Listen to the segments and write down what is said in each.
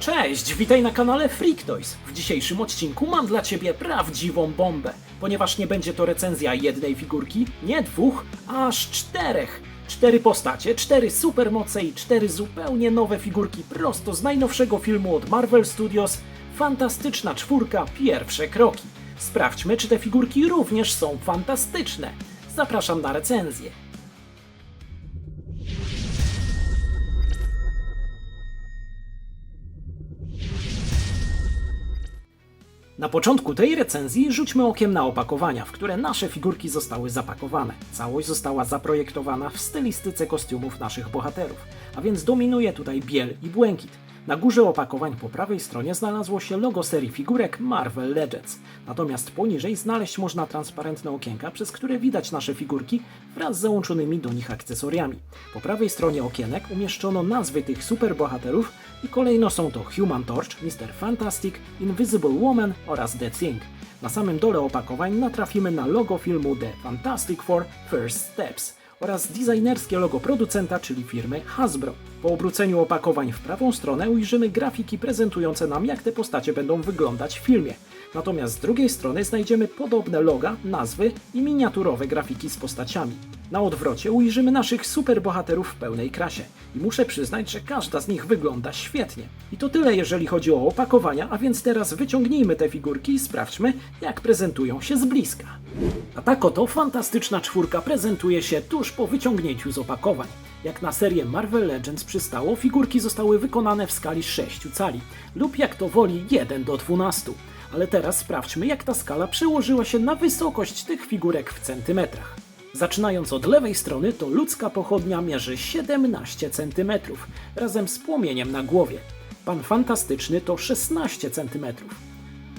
Cześć, witaj na kanale Freak Toys. W dzisiejszym odcinku mam dla Ciebie prawdziwą bombę, ponieważ nie będzie to recenzja jednej figurki, nie dwóch, aż czterech. Cztery postacie, cztery supermoce i cztery zupełnie nowe figurki prosto z najnowszego filmu od Marvel Studios. Fantastyczna czwórka, pierwsze kroki. Sprawdźmy, czy te figurki również są fantastyczne. Zapraszam na recenzję. Na początku tej recenzji rzućmy okiem na opakowania, w które nasze figurki zostały zapakowane. Całość została zaprojektowana w stylistyce kostiumów naszych bohaterów, a więc dominuje tutaj biel i błękit. Na górze opakowań po prawej stronie znalazło się logo serii figurek Marvel Legends, natomiast poniżej znaleźć można transparentne okienka, przez które widać nasze figurki wraz z załączonymi do nich akcesoriami. Po prawej stronie okienek umieszczono nazwy tych superbohaterów i kolejno są to Human Torch, Mr. Fantastic, Invisible Woman oraz The Thing. Na samym dole opakowań natrafimy na logo filmu The Fantastic Four First Steps oraz designerskie logo producenta, czyli firmy Hasbro. Po obróceniu opakowań w prawą stronę ujrzymy grafiki prezentujące nam, jak te postacie będą wyglądać w filmie. Natomiast z drugiej strony znajdziemy podobne loga, nazwy i miniaturowe grafiki z postaciami. Na odwrocie ujrzymy naszych superbohaterów w pełnej krasie i muszę przyznać, że każda z nich wygląda świetnie. I to tyle jeżeli chodzi o opakowania, a więc teraz wyciągnijmy te figurki i sprawdźmy, jak prezentują się z bliska. A tak oto fantastyczna czwórka prezentuje się tuż po wyciągnięciu z opakowań. Jak na serię Marvel Legends przystało, figurki zostały wykonane w skali 6 cali lub jak to woli 1 do 12. Ale teraz sprawdźmy, jak ta skala przełożyła się na wysokość tych figurek w centymetrach. Zaczynając od lewej strony, to ludzka pochodnia mierzy 17 cm razem z płomieniem na głowie. Pan Fantastyczny to 16 cm.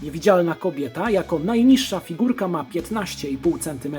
Niewidzialna kobieta jako najniższa figurka ma 15,5 cm,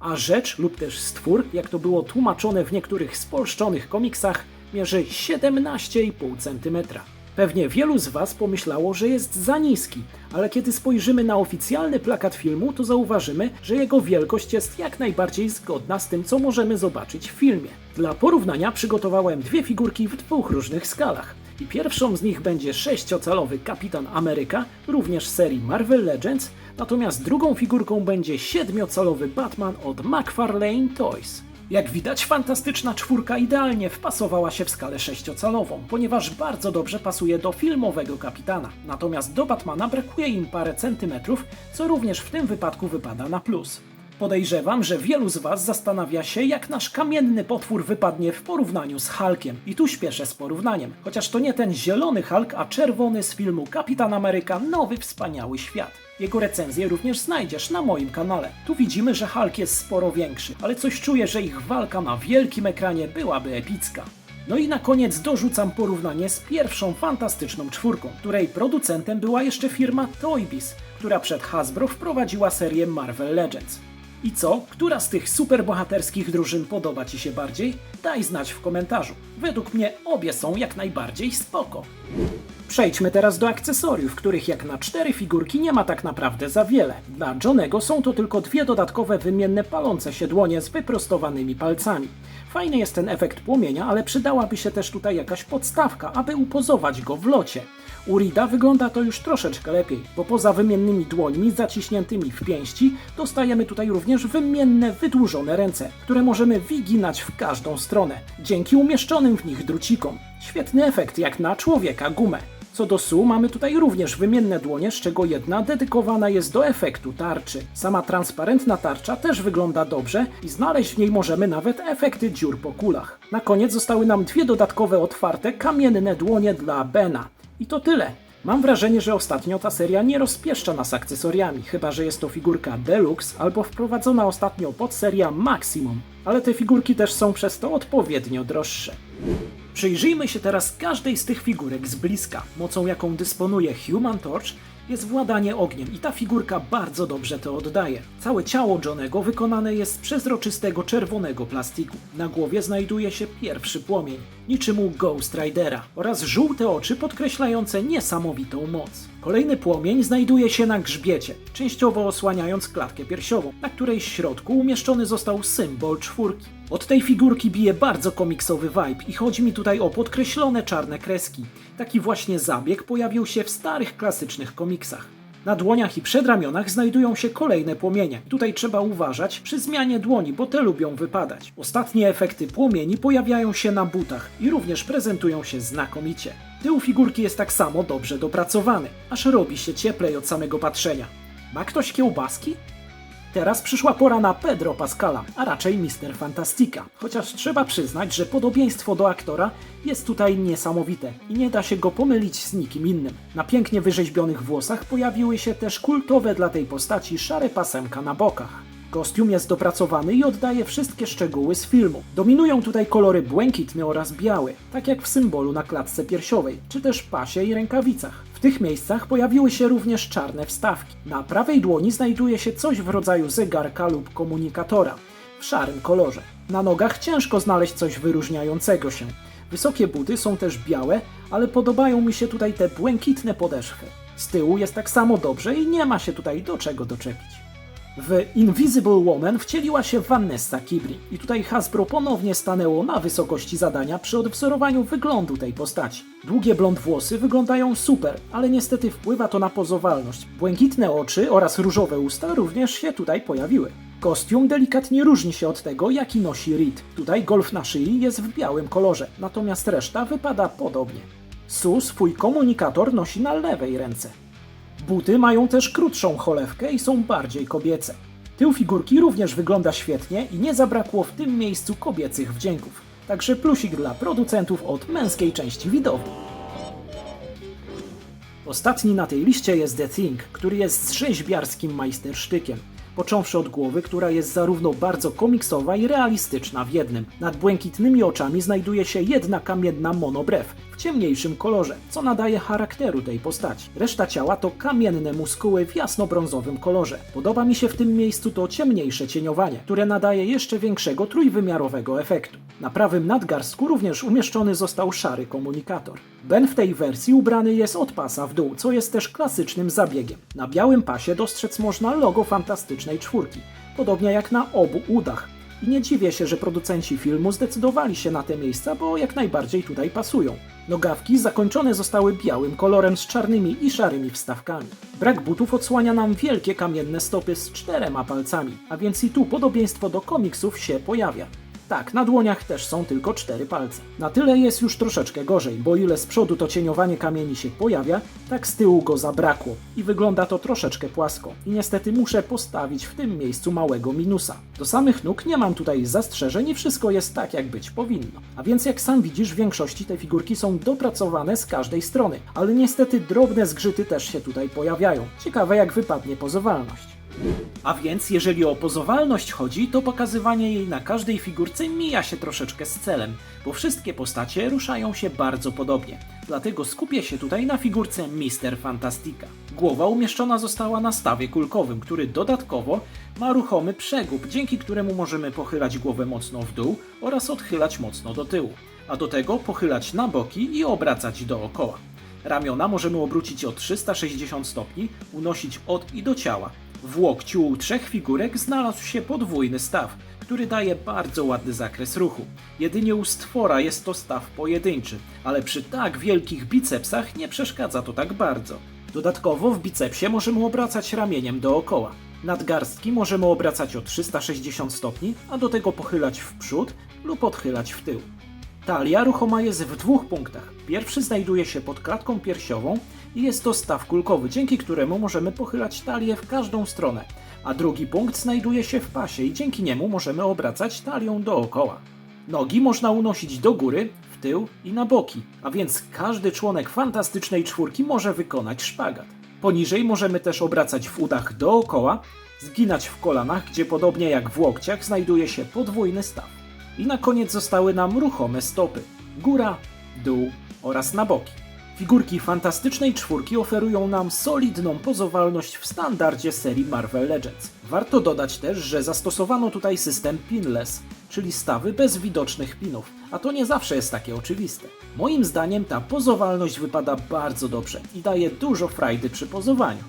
a rzecz lub też stwór, jak to było tłumaczone w niektórych spolszczonych komiksach, mierzy 17,5 cm. Pewnie wielu z Was pomyślało, że jest za niski, ale kiedy spojrzymy na oficjalny plakat filmu, to zauważymy, że jego wielkość jest jak najbardziej zgodna z tym, co możemy zobaczyć w filmie. Dla porównania przygotowałem dwie figurki w dwóch różnych skalach. I pierwszą z nich będzie 6-calowy Kapitan Ameryka, również serii Marvel Legends, natomiast drugą figurką będzie 7-calowy Batman od McFarlane Toys. Jak widać, fantastyczna czwórka idealnie wpasowała się w skalę 6-calową, ponieważ bardzo dobrze pasuje do filmowego kapitana. Natomiast do Batmana brakuje im parę centymetrów, co również w tym wypadku wypada na plus. Podejrzewam, że wielu z Was zastanawia się, jak nasz kamienny potwór wypadnie w porównaniu z Hulkiem. I tu śpieszę z porównaniem, chociaż to nie ten zielony Hulk, a czerwony z filmu Kapitan Ameryka Nowy Wspaniały Świat. Jego recenzję również znajdziesz na moim kanale. Tu widzimy, że Hulk jest sporo większy, ale coś czuję, że ich walka na wielkim ekranie byłaby epicka. No i na koniec dorzucam porównanie z pierwszą fantastyczną czwórką, której producentem była jeszcze firma Toybiz, która przed Hasbro wprowadziła serię Marvel Legends. I co? Która z tych superbohaterskich drużyn podoba Ci się bardziej? Daj znać w komentarzu. Według mnie obie są jak najbardziej spoko. Przejdźmy teraz do akcesoriów, których jak na cztery figurki nie ma tak naprawdę za wiele. Dla Johnego są to tylko dwie dodatkowe wymienne palące się dłonie z wyprostowanymi palcami. Fajny jest ten efekt płomienia, ale przydałaby się też tutaj jakaś podstawka, aby upozować go w locie. U Rida wygląda to już troszeczkę lepiej, bo poza wymiennymi dłońmi zaciśniętymi w pięści, dostajemy tutaj również wymienne, wydłużone ręce, które możemy wyginać w każdą stronę, dzięki umieszczonym w nich drucikom. Świetny efekt jak na człowieka gumę. Co do Su, mamy tutaj również wymienne dłonie, z czego jedna dedykowana jest do efektu tarczy. Sama transparentna tarcza też wygląda dobrze i znaleźć w niej możemy nawet efekty dziur po kulach. Na koniec zostały nam dwie dodatkowe otwarte kamienne dłonie dla Bena. I to tyle. Mam wrażenie, że ostatnio ta seria nie rozpieszcza nas akcesoriami, chyba że jest to figurka Deluxe albo wprowadzona ostatnio podseria Maximum. Ale te figurki też są przez to odpowiednio droższe. Przyjrzyjmy się teraz każdej z tych figurek z bliska. Mocą jaką dysponuje Human Torch jest władanie ogniem i ta figurka bardzo dobrze to oddaje. Całe ciało Johnego wykonane jest z przezroczystego czerwonego plastiku. Na głowie znajduje się pierwszy płomień. niczym u Ghost Ridera, oraz żółte oczy podkreślające niesamowitą moc. Kolejny płomień znajduje się na grzbiecie, częściowo osłaniając klatkę piersiową, na której środku umieszczony został symbol czwórki. Od tej figurki bije bardzo komiksowy vibe i chodzi mi tutaj o podkreślone czarne kreski. Taki właśnie zabieg pojawił się w starych klasycznych komiksach. Na dłoniach i przedramionach znajdują się kolejne płomienie. Tutaj trzeba uważać przy zmianie dłoni, bo te lubią wypadać. Ostatnie efekty płomieni pojawiają się na butach i również prezentują się znakomicie. Tył figurki jest tak samo dobrze dopracowany, aż robi się cieplej od samego patrzenia. Ma ktoś kiełbaski? Teraz przyszła pora na Pedro Pascala, a raczej Mister Fantastica. Chociaż trzeba przyznać, że podobieństwo do aktora jest tutaj niesamowite i nie da się go pomylić z nikim innym. Na pięknie wyrzeźbionych włosach pojawiły się też kultowe dla tej postaci szare pasemka na bokach. Kostium jest dopracowany i oddaje wszystkie szczegóły z filmu. Dominują tutaj kolory błękitny oraz biały, tak jak w symbolu na klatce piersiowej, czy też pasie i rękawicach. Tych miejscach pojawiły się również czarne wstawki. Na prawej dłoni znajduje się coś w rodzaju zegarka lub komunikatora w szarym kolorze. Na nogach ciężko znaleźć coś wyróżniającego się. Wysokie buty są też białe, ale podobają mi się tutaj te błękitne podeszwy. Z tyłu jest tak samo dobrze i nie ma się tutaj do czego doczepić. W Invisible Woman wcieliła się Vanessa Kibri i tutaj Hasbro ponownie stanęło na wysokości zadania przy odwzorowaniu wyglądu tej postaci. Długie blond włosy wyglądają super, ale niestety wpływa to na pozowalność. Błękitne oczy oraz różowe usta również się tutaj pojawiły. Kostium delikatnie różni się od tego, jaki nosi Reed. Tutaj golf na szyi jest w białym kolorze, natomiast reszta wypada podobnie. Sue swój komunikator nosi na lewej ręce. Buty mają też krótszą cholewkę i są bardziej kobiece. Tył figurki również wygląda świetnie i nie zabrakło w tym miejscu kobiecych wdzięków. Także plusik dla producentów od męskiej części widowni. Ostatni na tej liście jest The Thing, który jest rzeźbiarskim majstersztykiem. Począwszy od głowy, która jest zarówno bardzo komiksowa i realistyczna w jednym. Nad błękitnymi oczami znajduje się jedna kamienna monobrew w ciemniejszym kolorze, co nadaje charakteru tej postaci. Reszta ciała to kamienne muskuły w jasnobrązowym kolorze. Podoba mi się w tym miejscu to ciemniejsze cieniowanie, które nadaje jeszcze większego trójwymiarowego efektu. Na prawym nadgarstku również umieszczony został szary komunikator. Ben w tej wersji ubrany jest od pasa w dół, co jest też klasycznym zabiegiem. Na białym pasie dostrzec można logo fantastycznej czwórki, podobnie jak na obu udach. I nie dziwię się, że producenci filmu zdecydowali się na te miejsca, bo jak najbardziej tutaj pasują. Nogawki zakończone zostały białym kolorem z czarnymi i szarymi wstawkami. Brak butów odsłania nam wielkie kamienne stopy z czterema palcami, a więc i tu podobieństwo do komiksów się pojawia. Tak, na dłoniach też są tylko cztery palce. Na tyle jest już troszeczkę gorzej, bo ile z przodu to cieniowanie kamieni się pojawia, tak z tyłu go zabrakło i wygląda to troszeczkę płasko. I niestety muszę postawić w tym miejscu małego minusa. Do samych nóg nie mam tutaj zastrzeżeń i wszystko jest tak, jak być powinno. A więc jak sam widzisz, w większości te figurki są dopracowane z każdej strony, ale niestety drobne zgrzyty też się tutaj pojawiają. Ciekawe jak wypadnie pozowalność. A więc, jeżeli o pozowalność chodzi, to pokazywanie jej na każdej figurce mija się troszeczkę z celem, bo wszystkie postacie ruszają się bardzo podobnie. Dlatego skupię się tutaj na figurce Mister Fantastica. Głowa umieszczona została na stawie kulkowym, który dodatkowo ma ruchomy przegub, dzięki któremu możemy pochylać głowę mocno w dół oraz odchylać mocno do tyłu, a do tego pochylać na boki i obracać dookoła. Ramiona możemy obrócić o 360 stopni, unosić od i do ciała. W łokciu trzech figurek znalazł się podwójny staw, który daje bardzo ładny zakres ruchu. Jedynie u stwora jest to staw pojedynczy, ale przy tak wielkich bicepsach nie przeszkadza to tak bardzo. Dodatkowo w bicepsie możemy obracać ramieniem dookoła. Nadgarstki możemy obracać o 360 stopni, a do tego pochylać w przód lub odchylać w tył. Talia ruchoma jest w dwóch punktach. Pierwszy znajduje się pod klatką piersiową i jest to staw kulkowy, dzięki któremu możemy pochylać talię w każdą stronę, a drugi punkt znajduje się w pasie i dzięki niemu możemy obracać talią dookoła. Nogi można unosić do góry, w tył i na boki, a więc każdy członek fantastycznej czwórki może wykonać szpagat. Poniżej możemy też obracać w udach dookoła, zginać w kolanach, gdzie podobnie jak w łokciach znajduje się podwójny staw. I na koniec zostały nam ruchome stopy. Góra, dół oraz na boki. Figurki fantastycznej czwórki oferują nam solidną pozowalność w standardzie serii Marvel Legends. Warto dodać też, że zastosowano tutaj system pinless, czyli stawy bez widocznych pinów, a to nie zawsze jest takie oczywiste. Moim zdaniem ta pozowalność wypada bardzo dobrze i daje dużo frajdy przy pozowaniu.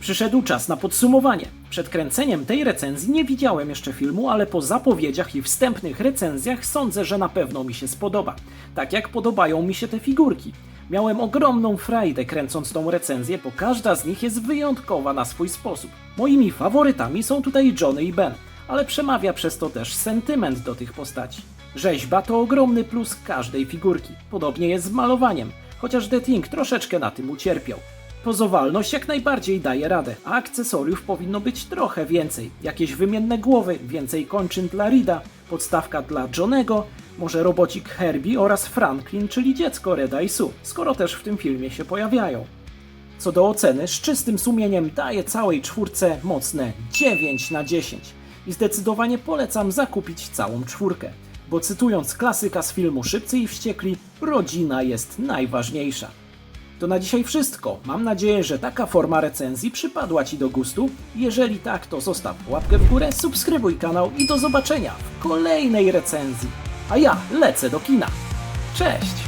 Przyszedł czas na podsumowanie. Przed kręceniem tej recenzji nie widziałem jeszcze filmu, ale po zapowiedziach i wstępnych recenzjach sądzę, że na pewno mi się spodoba. Tak jak podobają mi się te figurki. Miałem ogromną frajdę kręcąc tą recenzję, bo każda z nich jest wyjątkowa na swój sposób. Moimi faworytami są tutaj Johnny i Ben, ale przemawia przez to też sentyment do tych postaci. Rzeźba to ogromny plus każdej figurki. Podobnie jest z malowaniem, chociaż The Thing troszeczkę na tym ucierpiał. Pozowalność jak najbardziej daje radę, a akcesoriów powinno być trochę więcej. Jakieś wymienne głowy, więcej kończyn dla Rida, podstawka dla Johnego, może robocik Herbie oraz Franklin, czyli dziecko Reda i Sue, skoro też w tym filmie się pojawiają. Co do oceny, z czystym sumieniem daję całej czwórce mocne 9 na 10 i zdecydowanie polecam zakupić całą czwórkę, bo cytując klasyka z filmu Szybcy i Wściekli, rodzina jest najważniejsza. To na dzisiaj wszystko. Mam nadzieję, że taka forma recenzji przypadła Ci do gustu. Jeżeli tak, to zostaw łapkę w górę, subskrybuj kanał i do zobaczenia w kolejnej recenzji. A ja lecę do kina. Cześć!